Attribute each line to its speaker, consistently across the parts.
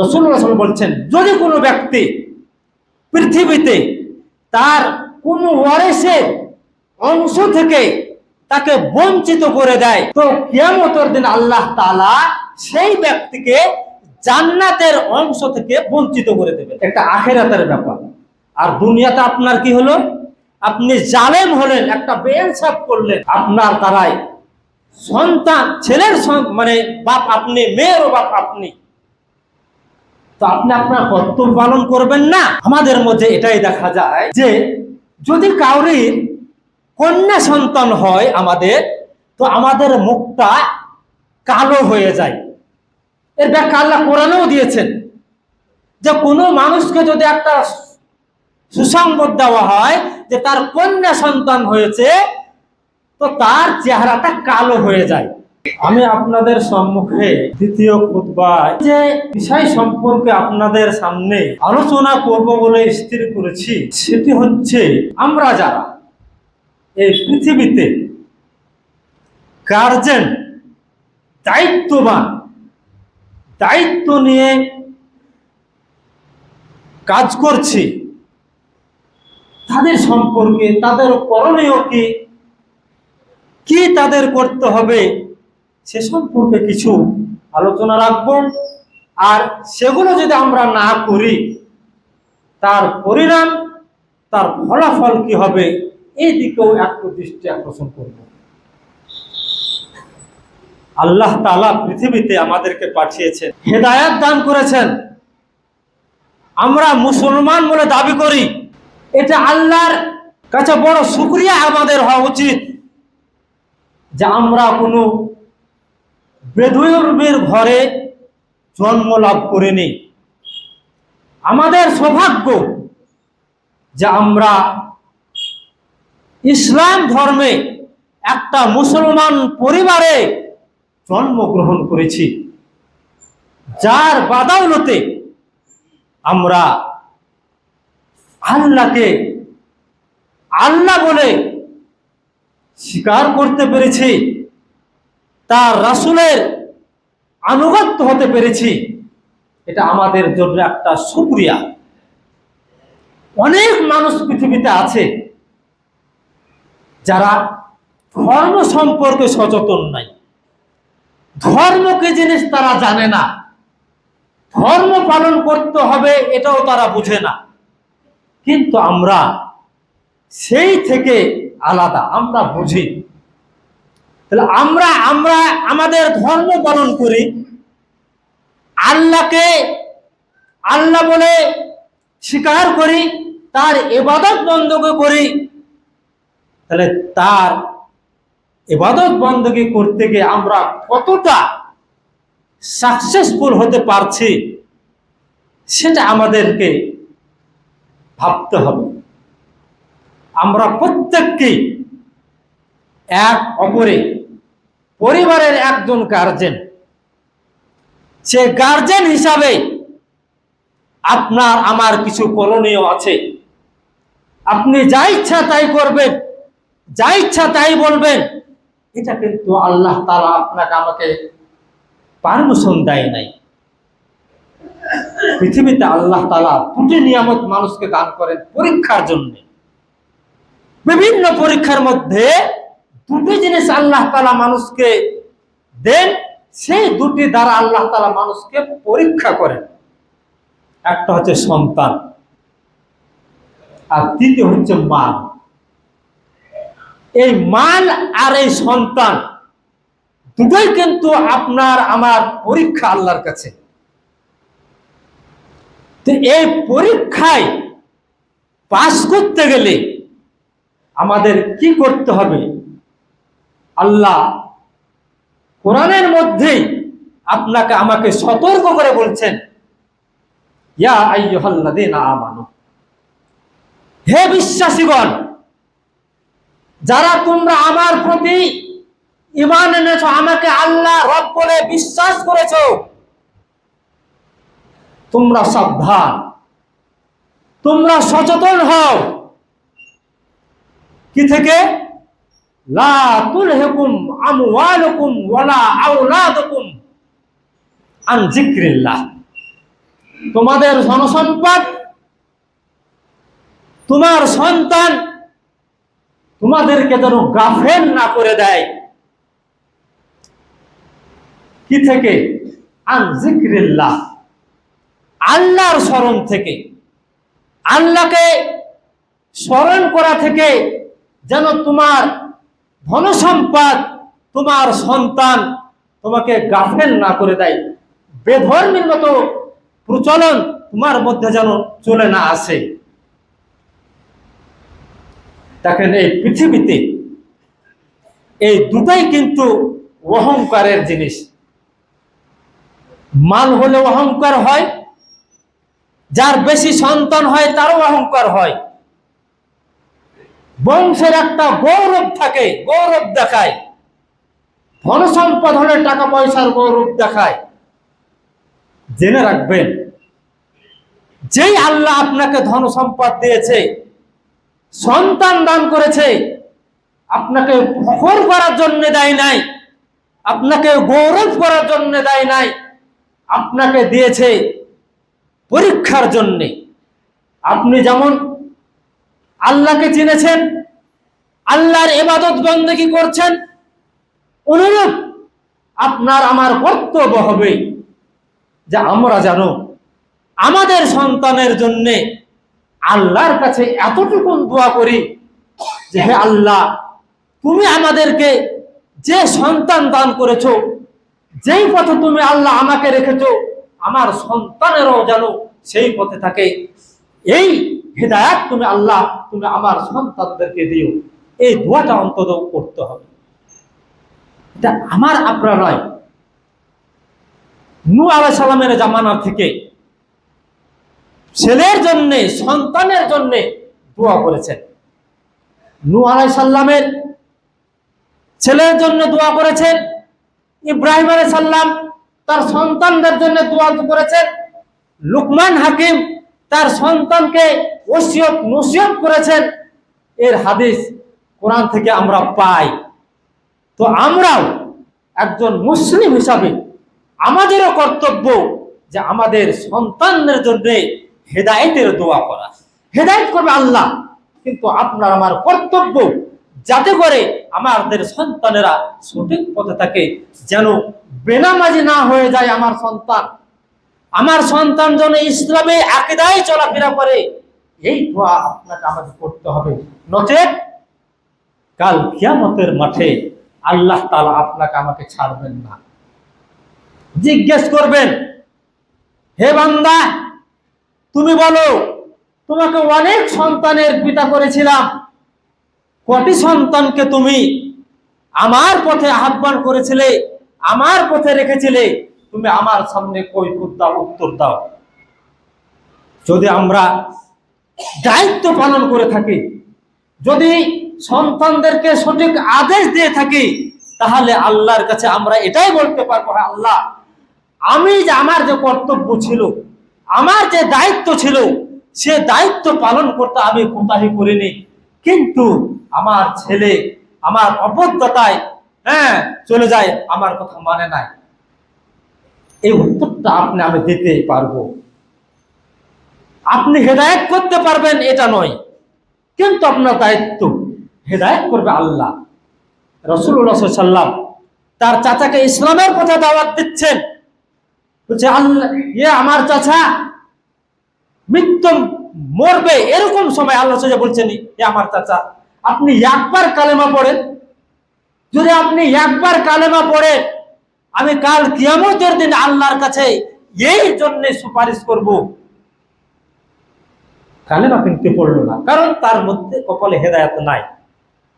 Speaker 1: রসুল বলছেন, যদি কোনো ব্যক্তি পৃথিবীতে তার কোনো ওয়ারেসের অংশ থেকে তাকে বঞ্চিত করে দেয়, তো কিয়ামতের দিন আল্লাহ তাআলা সেই ব্যক্তিকে জান্নাতের অংশ থেকে বঞ্চিত করে দেবে। একটা আখেরাতের ব্যাপার। আর দুনিয়াতে আপনার কি হলো? আপনি জালেম হলেন, একটা বেইনসাফ করলেন। আপনার দ্বারাই সন্তান, ছেলের মানে বাপ আপনি, মেয়েরও বাপ আপনি। তো আপনি আপনার কর্তব্য পালন করবেন না। আমাদের মধ্যে এটাই দেখা যায় যে, যদি কাউরির কন্যা সন্তান হয় আমাদের, তো আমাদের মুখটা কালো হয়ে যায়। এর ব্যাখ্যা আল্লাহ কোরআনেও দিয়েছেন যে, কোনো মানুষকে যদি একটা সুসংবাদ দেওয়া হয় যে, তার কন্যা সন্তান হয়েছে, তো তার চেহারাটা কালো হয়ে যায়। আমি আপনাদের সম্মুখে দ্বিতীয় খুতবায় যে বিষয় সম্পর্কে আপনাদের সামনে আলোচনা করব বলে স্থির করেছি, সেটি হচ্ছে আমরা যারা এই পৃথিবীতে গার্জেন, দায়িত্ববান, দায়িত্ব নিয়ে কাজ করছি, তাদের সম্পর্কে, তাদের করণীয় কি তাদের করতে হবে? সে সম্পর্কে কিছু আলোচনা রাখব। আর সেগুলো যদি আমরা না করি, তার পরিণাম, তার ফলাফল কি হবে, এই দিকেও একটু দৃষ্টি আকর্ষণ করব। আল্লাহ তাআলা পৃথিবীতে আমাদেরকে পাঠিয়েছেন, হেদায়াত দান করেছেন। আমরা মুসলমান বলে দাবি করি, এটা আল্লাহর কাছে বড় শুক্রিয়া আমাদের হওয়া উচিত যে আমরা কোনো বেদুয়ের ঘরে জন্ম লাভ করিনি। আমাদের সৌভাগ্য যে আমরা ইসলাম ধর্মে একটা মুসলমান পরিবারে জন্মগ্রহণ করেছি। যার বাদাউলতে আমরা আল্লাহকে আল্লাহ বলে স্বীকার করতে পেরেছি। তার রাসুলের আনুগত্য হতে পেরেছি। এটা আমাদের জন্য একটা সুক্রিয়া। অনেক মানুষ পৃথিবীতে আছে যারা ধর্ম সম্পর্কে সচেতন নাই। ধর্মকে জিনিস তারা জানে না। ধর্ম পালন করতে হবে এটাও তারা বুঝে না। কিন্তু আমরা সেই থেকে আলাদা, আমরা বুঝি। তাহলে আমরা আমরা আমাদের ধর্ম পালন করি। আল্লাহকে আল্লাহ বলে স্বীকার করি, তার এবাদত বন্ধকে করি। তাহলে তার এবাদত বন্ধকি করতে গিয়ে আমরা কতটা সাকসেসফুল হতে পারছি, সেটা আমাদেরকে ভাবতে হবে। আমরা প্রত্যেককেই এক অপরে পরিবারের একজন গার্জেন সে গার্জেন হিসাবে আপনার আমার কিছু করণীয় আছে। আপনি যা ইচ্ছা তাই করবেন, যা ইচ্ছা তাই বলবেন। এটা কিন্তু আল্লাহ তালা আপনাকে আমাকে পারমিশন দেয় নাই। পৃথিবীতে আল্লাহ তালা দুটি নিয়ামত মানুষকে দান করেন পরীক্ষার জন্য। বিভিন্ন পরীক্ষার মধ্যে দুটি জিনিস আল্লাহ তালা মানুষকে দেন, সেই দুটি দ্বারা আল্লাহ তালা মানুষকে পরীক্ষা করেন। একটা হচ্ছে সন্তান, আর তৃতীয় হচ্ছে মাল। এই মাল আর এই সন্তান দুটোই কিন্তু আপনার, আমার পরীক্ষা আল্লাহর কাছে। তো এই পরীক্ষায় পাশ করতে গেলে আমাদের কি করতে হবে? আল্লাহ কোরআনের মধ্যেই আপনাকে আমাকে সতর্ক করে বলছেন, ইয়া আমানু। হে বিশ্বাসীগণ, যারা তোমরা আমার প্রতি ইমান এনেছো, আমাকে আল্লাহ রব বলে বিশ্বাস করেছ, তোমরা সাবধান, তোমরা সচেতন হও। কি থেকে? লা তুলহিকুম আমওয়ালুকুম ওয়ালা আওলাদুকুম আন যিকরিল্লাহ। তোমাদের ধনসম্পদ তোমার সন্তান তোমাদেরকে যেন গাফেল না করে দেয়। কি থেকে? আন জিক্রিল্লাহ আল্লাহর স্মরণ থেকে। আল্লাহকে স্মরণ করা থেকে যেন তোমার ধনসম্পদ তোমার সন্তান তোমাকে গাফেল না করে দেয়। বেধর্মীর মতো প্রচলন তোমার মধ্যে যেন চলে না আসে। দেখেন এই পৃথিবীতে এই দুটাই কিন্তু অহংকারের জিনিস। মাল হলে অহংকার হয়, যার বেশি সন্তান হয় তারও অহংকার হয়। বংশের একটা গৌরব থাকে, গৌরব দেখায়। ধন সম্পদ হলে টাকা পয়সার গৌরব দেখায়। জেনে রাখবেন, যেই আল্লাহ আপনাকে ধন সম্পদ দিয়েছে, সন্তান দান করেছে, আপনাকে ফখর করার জন্য দেয় নাই, আপনাকে গৌরব করার জন্য দেয় নাই, আপনাকে দিয়েছে পরীক্ষার জন্যে। আপনি যেমন আল্লাহকে চিনেছেন, আল্লাহর এবাদত বন্দেগী করছেন। অনুরূপ আপনার আমার কর্তব্য হবে যে আমরা জানো আমাদের সন্তানের জন্যে আল্লাহর কাছে এতটুকুন দোয়া করি যে, হে আল্লাহ, তুমি আমাদেরকে যে সন্তান দান করেছ, যেই পথে তুমি আল্লাহ আমাকে রেখেছো, আমার সন্তানেরও যেন সেই পথে থাকে। এই হেদায়াত তুমি আল্লাহ, তুমি আমার সন্তানদেরকে দিও। এই দোয়াটা অন্তত করতে হবে। এটা আমার আপনার নয়। নু আলাহ সালামের জামানা থেকে ছেলের জন্যে, সন্তানের জন্যে দোয়া করেছেন। নু আলাই সাল্লামের ছেলের জন্য দোয়া করেছেন। ইব্রাহিম আলাই সাল্লাম তার সন্তানদের জন্য দোয়া করেছেন। লুকমান হাকিম তার সন্তানকে ওসিয়ত, নসিয়ত করেছেন, এর হাদিস কোরআন থেকে আমরা পাই। তো আমরাও একজন মুসলিম হিসাবে আমাদেরও কর্তব্য যে আমাদের সন্তানদের জন্য হেদায়েতের দোয়া করা। হেদায়েত করবে আল্লাহ, কিন্তু আপনার আমার কর্তব্য যাতে করে আমাদের সন্তানেরা সঠিক পথে থাকে, যেন বেনামাজি না হয়ে যায় আমার সন্তান। আমার সন্তান যেন ইসলামে আকিদায় চলাফেরা করে এই দোয়া আপনাকে আমাকে করতে হবে। নচেত কাল কিয়ামতের মাঠে আল্লাহ তাআলা আপনাকে আমাকে ছাড়বেন না। জিজ্ঞেস করবেন, হে বান্দা, তুমি বলো, তোমাকে অনেক সন্তানের পিতা করেছিলাম। কটি সন্তানকে তুমি আমার পথে আহ্বান করেছিলে, আমার পথে রেখেছিলে? তুমি আমার সামনে কৈফুত দাও, উত্তর দাও। যদি আমরা দায়িত্ব পালন করে থাকি। যদি সন্তানদেরকে সঠিক আদেশ দিয়ে থাকি, তাহলে আল্লাহর কাছে আমরা এটাই বলতে পারব হ্যাঁ আল্লাহ, আমি যে আমার যে কর্তব্য ছিল, আমার যে দায়িত্ব ছিল, সে দায়িত্ব পালন করতে আমি কোথায় করিনি। কিন্তু আমার ছেলে আমার অবদ্ধতায় হ্যাঁ চলে যায়, আমার কথা মানে নাই। এই উত্তরটা আপনি আমি দিতে পারব। আপনি হেদায়েত করতে পারবেন, এটা নয়। কিন্তু আপনার দায়িত্ব হেদায়েত করবে আল্লাহ। রসুল্লাহ সাল্লাম তার চাচাকে ইসলামের কথা দাওয়াত দিচ্ছেন। বলছে, আল্লাহ ইয়ে আমার চাচা, মৃত্যু মরবে এরকম সময় আল্লাহ সাজা বলছেন, এ আমার চাচা, আপনি একবার কালেমা পড়েন। যদি আপনি একবার কালেমা পড়েন, আমি কাল কিয়ামতের দিন আল্লাহর কাছে এই জন্য সুপারিশ করব। কালেমা কিন্তু পড়ল না। কারণ তার মধ্যে কপালে হেদায়ত নাই।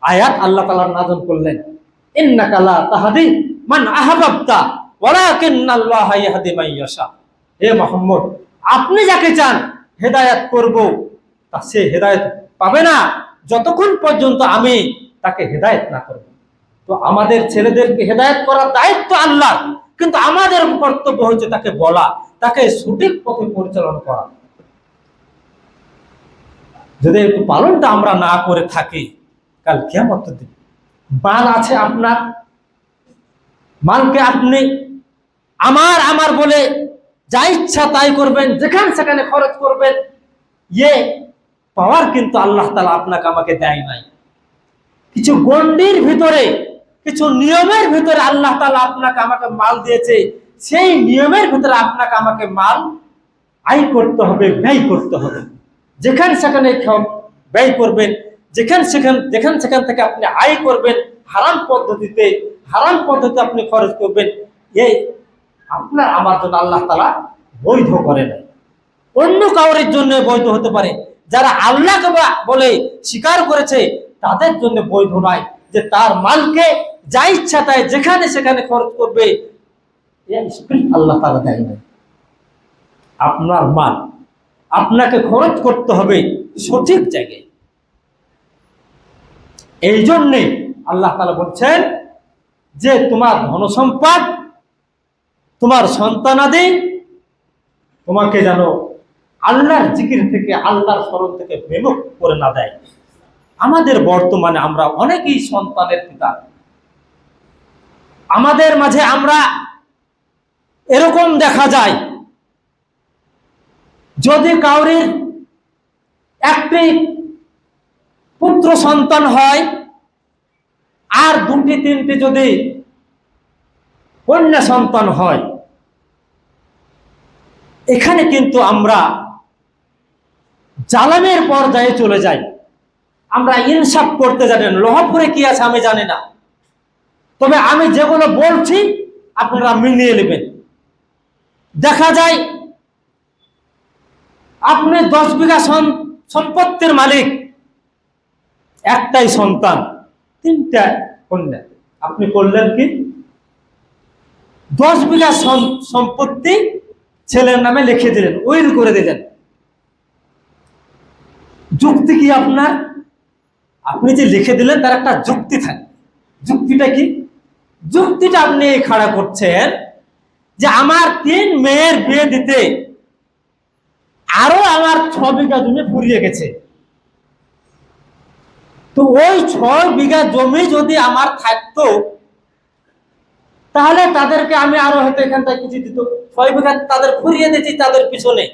Speaker 1: আয়াত আল্লাহ তালার নাজন করলেন। ইন্না কালা তাহাদি মান আহাবাবতা, ওয়ালাকিন্নাল্লাহ ইয়াহদি মান ইয়াশা। হে মোহাম্মদ, আপনি যাকে চান হেদায়েত করব, তা সে হেদায়েত পাবে না। যতক্ষণ পর্যন্ত আমি তাকে হেদায়েত না করব। তো আমাদের ছেলেদেরকে হেদায়ত করার দায়িত্ব আল্লাহ কিন্তু আমাদের কর্তব্য হচ্ছে তাকে বলা, তাকে সঠিক পথে পরিচালনা করা। যদি একটু পালনটা আমরা না করে থাকি, কাল কেমন দিন। মাল আছে আপনার। মালকে আপনি আমার আমার বলে যা ইচ্ছা তাই করবেন, যেখানে সেখানে খরচ করবেন ইয়ে পাওয়ার কিন্তু আল্লাহ তালা আপনাকে আমাকে দেয় নাই। কিছু গণ্ডির ভিতরে, কিছু নিয়মের ভিতরে আল্লাহ তালা আপনাকে আমাকে মাল দিয়েছে। সেই নিয়মের ভিতরে আপনাকে আমাকে মাল আয় করতে হবে, ব্যয় করতে হবে। যেখানে সেখানে ব্যয় করবেন। যেখান সেখান যেখান সেখান থেকে আপনি আয় করবেন, হারাম পদ্ধতিতে হারাম পদ্ধতিতে আপনি খরচ করবেন, এই আপনার, আমার জন্য আল্লাহ তালা বৈধ করে নাই। অন্য কাউরের জন্য বৈধ হতে পারে। যারা আল্লাহকে বলে স্বীকার করেছে, তাদের জন্য বৈধ নয় যে তার মালকে যা ইচ্ছা তাই যেখানে সেখানে খরচ করবে আল্লাহ তারা দেয় নাই। আপনার মাল আপনাকে খরচ করতে হবে সঠিক জায়গায়। এই জন্যে আল্লাহ তালা বলছেন যে, তোমার ধন ধনসম্পদ, তোমার সন্তান সন্তানাদি তোমাকে যেন আল্লাহর জিকির থেকে, আল্লাহর স্মরণ থেকে বিমুখ করে না দেয়। আমাদের বর্তমানে আমরা অনেকেই সন্তানের পিতা। আমাদের মাঝে আমরা এরকম দেখা যায় যদি কাউরির একটি পুত্র সন্তান হয়, আর দুটি, তিনটি যদি কন্যা সন্তান হয়, এখানে কিন্তু আমরা জালামের পর্যায়ে চলে যাই। আমরা ইনসাফ করতে জানি না। লোহাপুরে কি আছে আমি জানি না। তবে আমি যেগুলো বলছি, আপনারা মিলিয়ে নেবেন। দেখা যায় আপনি দশ বিঘা সম্পত্তির মালিক। একটাই সন্তান, তিনটা কন্যা। আপনি করলেন কি? দশ বিঘা সম্পত্তি ছেলের নামে লিখে দিলেন, উইল করে দিলেন। যুক্তি কি আপনার? আপনি যে লিখে দিলেন, তার একটা যুক্তি থাকে। যুক্তিটা কি? যুক্তিটা আপনি খাড়া করছেন যে আমার তিন মেয়ের বিয়ে দিতে আরও আমার ছ বিঘা জমি ফুরিয়ে গেছে। তো ওই ছয় বিঘা জমি যদি আমার থাকতো, তাহলে তাদেরকে আমি আরও হয়তো এখান থেকে কিছু দিত। ছয় বিঘা তাদের ফুরিয়ে দিয়েছি, তাদের পিছনে।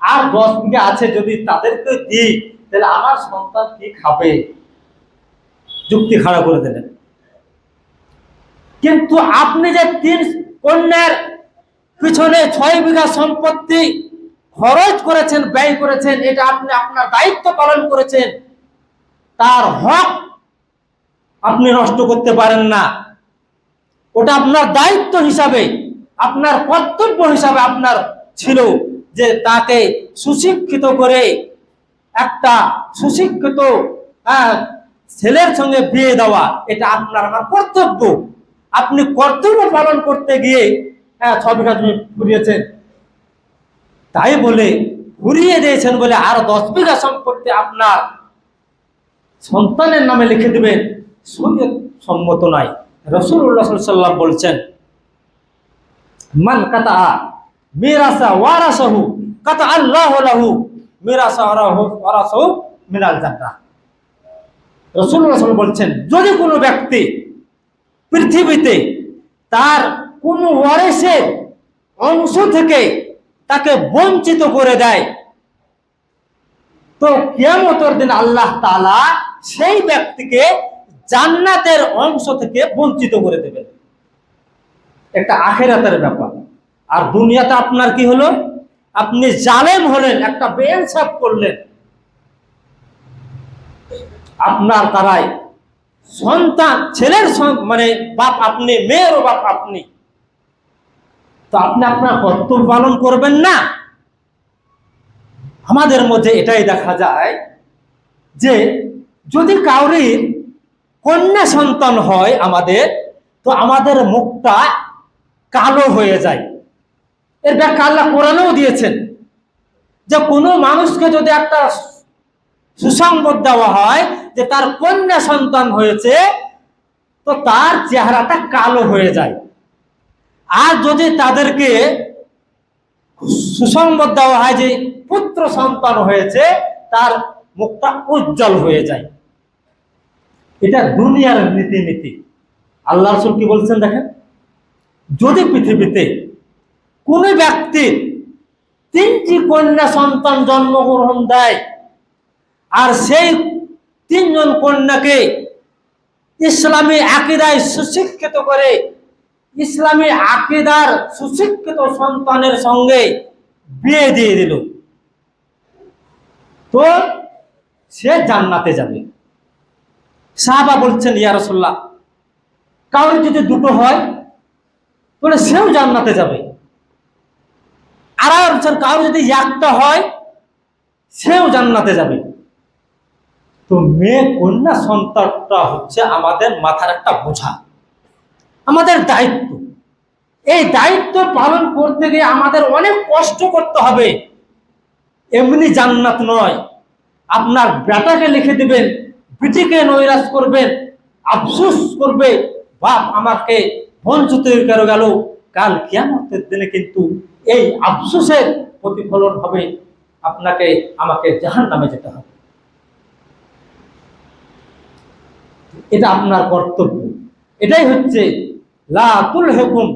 Speaker 1: আর দশ বিঘা আছে যদি তাদেরকে দিই, তাহলে আমার সন্তান কি খাবে? যুক্তি খাড়া করে দিলেন কিন্তু আপনি যে তিন কন্যার পিছনে ছয় বিঘা সম্পত্তি খরচ করেছেন ব্যয় করেছেন এটা আপনি আপনার দায়িত্ব পালন করেছেন তার হক আপনি নষ্ট করতে পারেন না। ওটা আপনার দায়িত্ব হিসাবে আপনার কর্তব্য হিসাবে আপনার ছিল যে তাকে সুশিক্ষিত করে একটা সুশিক্ষিত আহ, ছেলের সঙ্গে বিয়ে দেওয়া এটা আপনার আমার কর্তব্য। আপনি কর্তব্য পালন করতে গিয়ে হ্যাঁ ছবিটা তুমি জমি ফুরিয়েছেন তাই বলে ঘুরিয়ে দিয়েছেন বলে আর দশ বিঘা সম্পত্তি আপনার সন্তানের নামে লিখে দিবেন। শরীয়ত সম্মত নয় রসুল্লাহ সাল্লাম বলছেন, মান কাতা মিরাসা ওয়ারাসাহু কাতা আল্লাহ লাহু মিরাসা ওয়ারাসাহু মিনাল জান্নাহ। রসুল্লাহ বলছেন, যদি কোনো ব্যক্তি পৃথিবীতে তার কোনো ওয়ারেসের অংশ থেকে তাকে বঞ্চিত করে দেয়। তো কিয়ামতের দিন আল্লাহ তালা সেই ব্যক্তিকে জান্নাতের অংশ থেকে বঞ্চিত করে দেবেন। একটা আখেরাতের ব্যাপার। আর দুনিয়াতে আপনার কি হলো? আপনি জালেম হলেন, একটা বেইনসাফ করলেন। আপনার তারাই সন্তান, ছেলের মানে বাপ আপনি, মেয়েরও বাপ আপনি। তো আপনি আপনার কর্তব্য পালন করবেন না। আমাদের মধ্যে এটাই দেখা যায় যে যদি কাউরির কন্যা সন্তান হয় আমাদের, তো আমাদের মুখটা কালো হয়ে যায়। এর ব্যাখ্যা আল্লাহ কোরআনেও দিয়েছেন যে কোনো মানুষকে যদি একটা সুসংবাদ দেওয়া হয় যে তার কন্যা সন্তান হয়েছে, তো তার চেহারাটা কালো হয়ে যায়। আর যদি তাদেরকে সুসংবাদ দেওয়া হয় যে পুত্র সন্তান হয়েছে, তার মুখটা উজ্জ্বল হয়ে যায়। এটা দুনিয়ার নীতি নীতি আল্লাহ রসুল কি বলছেন দেখেন? যদি পৃথিবীতে কোন ব্যক্তির তিনটি কন্যা সন্তান জন্মগ্রহণ দেয়, আর সেই তিনজন কন্যাকে ইসলামী আকিদায় সুশিক্ষিত করে ইসলামী আকিদার সুশিক্ষিত সন্তানের সঙ্গে বিয়ে দিয়ে দিল। তো সে জান্নাতে যাবে। সাহাবা বলছেন, ইয়া রাসূলুল্লাহ কারোর যদি দুটো হয়, তাহলে সেও জান্নাতে যাবে। আর কারোর যদি একটা হয়, সেও জান্নাতে যাবে। তো মেয়ে কন্যা সন্তানটা হচ্ছে আমাদের মাথার একটা বোঝা। আমাদের দায়িত্ব। এই দায়িত্ব পালন করতে গিয়ে আমাদের অনেক কষ্ট করতে হবে। এমনি জান্নাত নয়। আপনার বেটাকে লিখে দিবেন বিটিকে নৈরাজ করবেন, আফসোস করবে, বাপ আমাকে বঞ্চিত করে গেল। কাল কিয়ামতের দিনে কিন্তু এই আফসোসের প্রতিফলন হবে। আপনাকে, আমাকে জাহান নামে যেতে হবে। এটা আপনার কর্তব্য। এটাই হচ্ছে লা তুল হুকুম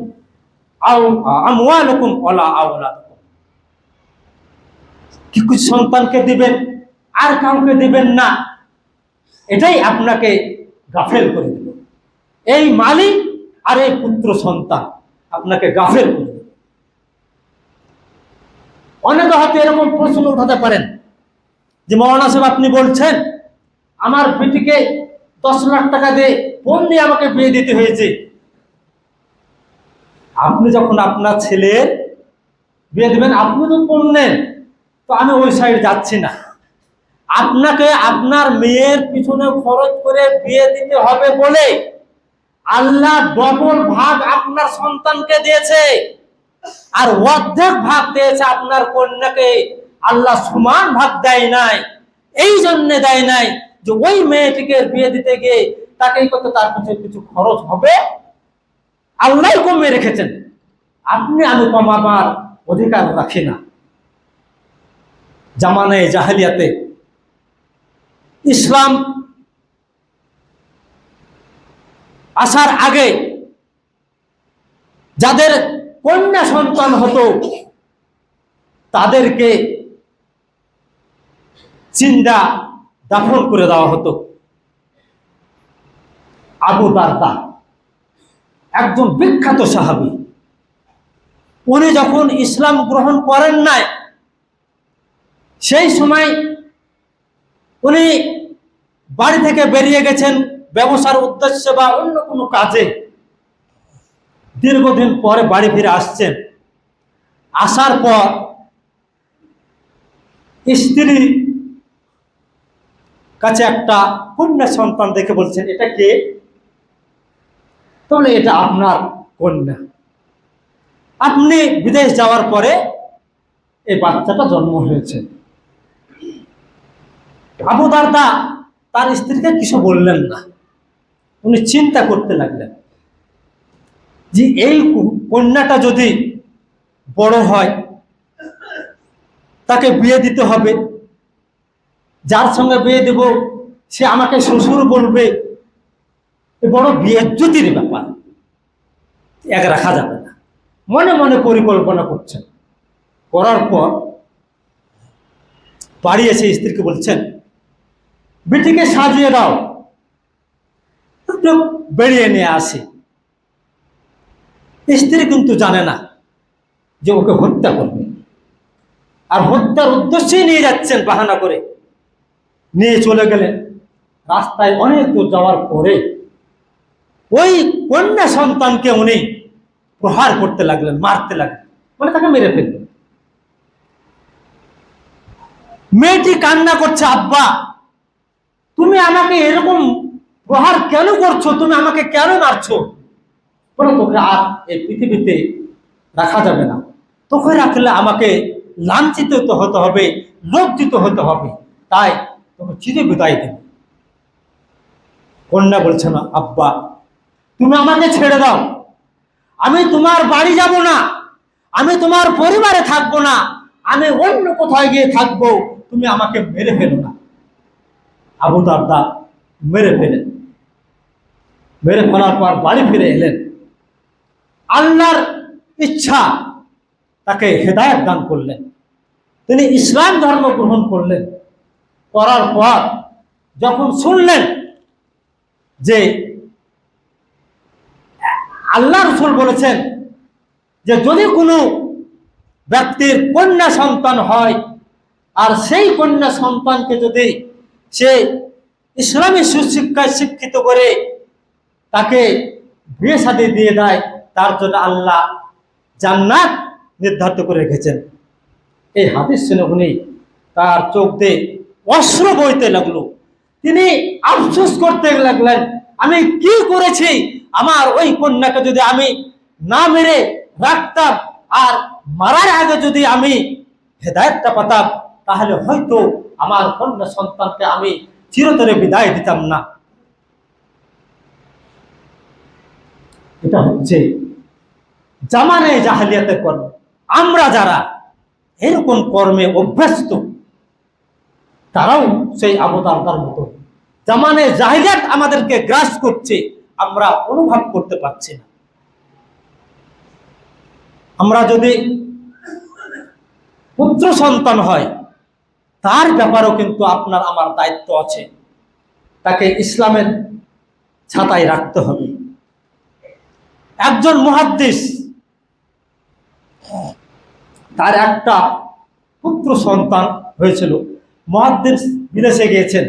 Speaker 1: আও আমওয়ালুকুম ওয়ালা আওলাদুকুম। কিছু সন্তানকে দিবেন, আর কাউকে দিবেন না, এটাই আপনাকে গাফেল করে দেবে এই মালিক আর এই পুত্র সন্তান আপনাকে গাফেল করে দেবে অনেকে হয়তো এরকম প্রশ্ন উঠাতে পারেন, যে মৌলানা সাহেব আপনি বলছেন, আমার বেটিকে দশ লাখ টাকা দিয়ে দিয়ে আমাকে বিয়ে দিতে হয়েছে। আপনি যখন আপনার ছেলের বিয়ে দেবেন, আপনি তো নেন তো আমি ওই সাইড যাচ্ছি না। আপনাকে আপনার মেয়ের পিছনে খরচ করে বিয়ে দিতে হবে বলে আল্লাহ ডবল ভাগ আপনার সন্তানকে দিয়েছে আর অর্ধেক ভাগ দিয়েছে আপনার কন্যাকে। আল্লাহ সমান ভাগ দেয় নাই। এই জন্যে দেয় নাই যে ওই মেয়েটিকে বিয়ে দিতে গিয়ে তাকেই করতে তার পিছনে কিছু খরচ হবে? আল্লাহ কমিয়ে রেখেছেন আপনি আমি কমাবার অধিকার রাখি না। জামানায় জাহালিয়াতে ইসলাম আসার আগে যাদের কন্যা সন্তান হতো, তাদেরকে চিন্তা দাফন করে দেওয়া হতো। আবু দারদা। একজন বিখ্যাত সাহাবি। উনি যখন ইসলাম গ্রহণ করেন নাই, সেই সময় উনি বাড়ি থেকে বেরিয়ে গেছেন ব্যবসার উদ্দেশ্যে বা অন্য কোনো কাজে। দীর্ঘদিন পরে বাড়ি ফিরে আসছেন। আসার পর স্ত্রী কাছে একটা কন্যা সন্তান দেখে বলছেন, এটা কে? তাহলে এটা আপনার কন্যা। আপনি বিদেশ যাওয়ার পরে এই বাচ্চাটা জন্ম হয়েছে। আবু দারদা তার স্ত্রীকে কিছু বললেন না। উনি চিন্তা করতে লাগলেন যে এই কন্যাটা যদি বড় হয়, তাকে বিয়ে দিতে হবে। যার সঙ্গে বিয়ে দেব, সে আমাকে শ্বশুর বলবে বড় বিয়ের ব্যাপার। এক রাখা যাবে না। মনে মনে পরিকল্পনা করছেন। করার পর বাড়ি এসে স্ত্রীকে বলছেন, বেটিকে সাজিয়ে দাও। বেরিয়ে নিয়ে আসি। স্ত্রী কিন্তু জানে না যে ওকে হত্যা করবে। আর হত্যার উদ্দেশ্যেই নিয়ে যাচ্ছেন বাহানা করে। নিয়ে চলে গেলেন। রাস্তায় অনেক দূর যাওয়ার পরে ওই কন্যা সন্তানকে উনি প্রহার করতে লাগলেন, মারতে লাগলেন। মানে তাকে মেরে ফেললেন। মেয়েটি কান্না করছে, আব্বা, তুমি আমাকে এরকম প্রহার কেন করছ? তুমি আমাকে কেন মারছো? বলে, তোকে আর এই পৃথিবীতে রাখা যাবে না। তোকে রাখলে আমাকে লাঞ্ছিত হতে হবে, লজ্জিত হতে হবে। তাই তোকে চিরে বিদায় দেব। কন্যা বলছে, না, আব্বা তুমি আমাকে ছেড়ে দাও। আমি তোমার বাড়ি যাব না। আমি তোমার পরিবারে থাকব না। আমি অন্য কোথায় গিয়ে থাকব। তুমি আমাকে মেরে ফেলো না। আবু দারদা মেরে ফেলেন। মেরে ফেলার পর বাড়ি ফিরে এলেন। আল্লাহর ইচ্ছা তাকে হেদায়ত দান করলেন। তিনি ইসলাম ধর্ম গ্রহণ করলেন। করার পর যখন শুনলেন যে আল্লাহ রসুল বলেছেন যে যদি কোনো ব্যক্তির কন্যা সন্তান হয়, আর সেই কন্যা সন্তানকে যদি সে ইসলামী সুশিক্ষায় শিক্ষিত করে তাকে বিয়ে শাদী দিয়ে দেয়, তার জন্য আল্লাহ জান্নাত নির্ধারিত করে রেখেছেন। এই হাদিস শুনে উনি তার চোখ দিয়ে অশ্র বইতে লাগল। তিনি আফসোস করতে লাগলেন, আমি কি করেছি? আমার ওই কন্যাকে যদি আমি না মেরে রাখতাম আর মারার আগে যদি আমি হেদায়তটা পাতাম, তাহলে হয়তো আমার কন্যা সন্তানকে আমি চিরতরে বিদায় দিতাম না। এটা হচ্ছে জামানে জাহালিয়াতের কর্ম। আমরা যারা এরকম কর্মে অভ্যস্ত, তারাও সেই আবদারদার মতো। জামানে জাহিলিয়াত আমাদেরকে গ্রাস করছে। আমরা অনুভব করতে পারছি না। আমরা যদি পুত্র সন্তান হয়, তার ব্যাপারেও কিন্তু আপনার, আমার দায়িত্ব আছে। তাকে ইসলামের ছাতায় রাখতে হবে। একজন মুহাদ্দিস, তার একটা পুত্র সন্তান হয়েছিল। মহাদ্দিস বিদেশে গিয়েছেন।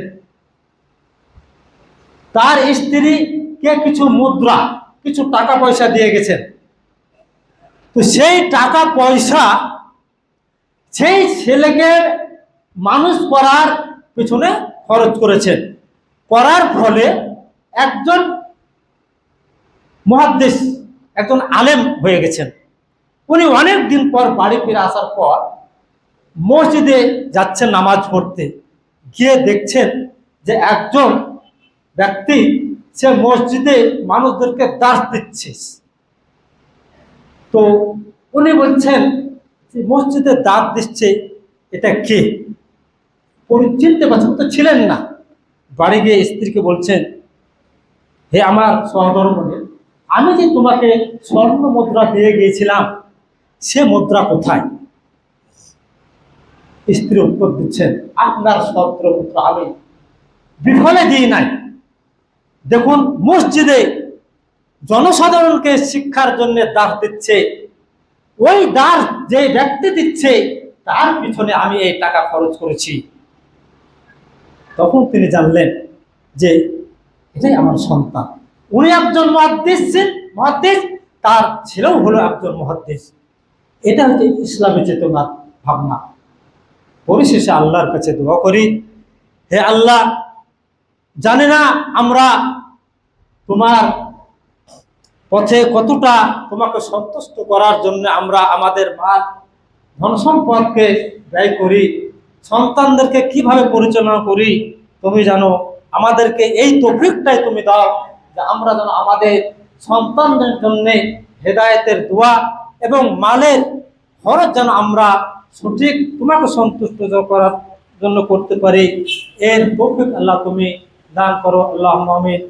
Speaker 1: তার স্ত্রীকে কিছু মুদ্রা, কিছু টাকা পয়সা দিয়ে গেছেন? তো সেই টাকা পয়সা সেই ছেলেকে মানুষ করার পিছনে খরচ করেছেন। করার ফলে একজন মহাদ্দেশ, একজন আলেম হয়ে গেছেন। উনি অনেক দিন পর বাড়ি ফিরে আসার পর মসজিদে যাচ্ছেন নামাজ পড়তে। গিয়ে দেখছেন যে একজন ব্যক্তি সে মসজিদে মানুষদেরকে দাস দিচ্ছে। তো উনি বলছেন মসজিদে দাঁত দিচ্ছে, এটা কে? চিনতে পারছেন তো ছিলেন না। বাড়ি গিয়ে স্ত্রীকে বলছেন, হে আমার সহধর্মণের আমি যে তোমাকে স্বর্ণ মুদ্রা দিয়ে গিয়েছিলাম, সে মুদ্রা কোথায়? স্ত্রী উত্তর দিচ্ছেন, আপনার সত্র মুদ্রা আমি বিফলে দিই নাই। দেখুন, মসজিদে জনসাধারণকে শিক্ষার জন্য দাস দিচ্ছে। ওই দাস যে ব্যক্তি দিচ্ছে, তার পিছনে আমি এই টাকা খরচ করেছি। তখন তিনি জানলেন যে এটাই আমার সন্তান। উনি একজন মহাদ্দেশ মহাদ্দেশ, তার ছেলেও হলো একজন মহাদ্দেশ। এটা হচ্ছে ইসলামী চেতনার ভাবনা। পরিশেষে আল্লাহর কাছে দোয়া করি, হে আল্লাহ জানে না আমরা তোমার পথে কতটা তোমাকে সন্তুষ্ট করার জন্য আমরা আমাদের মাল ধন সম্পদকে ব্যয় করি, সন্তানদেরকে কীভাবে পরিচালনা করি, তুমি জানো, আমাদেরকে এই তফিকটাই তুমি দাও যে আমরা যেন আমাদের সন্তানদের জন্য হেদায়েতের দোয়া এবং মালের খরচ যেন আমরা সঠিক, তোমাকে সন্তুষ্ট করার জন্য করতে পারি। এর তৌফিক আল্লাহ তুমি দান করো আল্লাহ আমিন।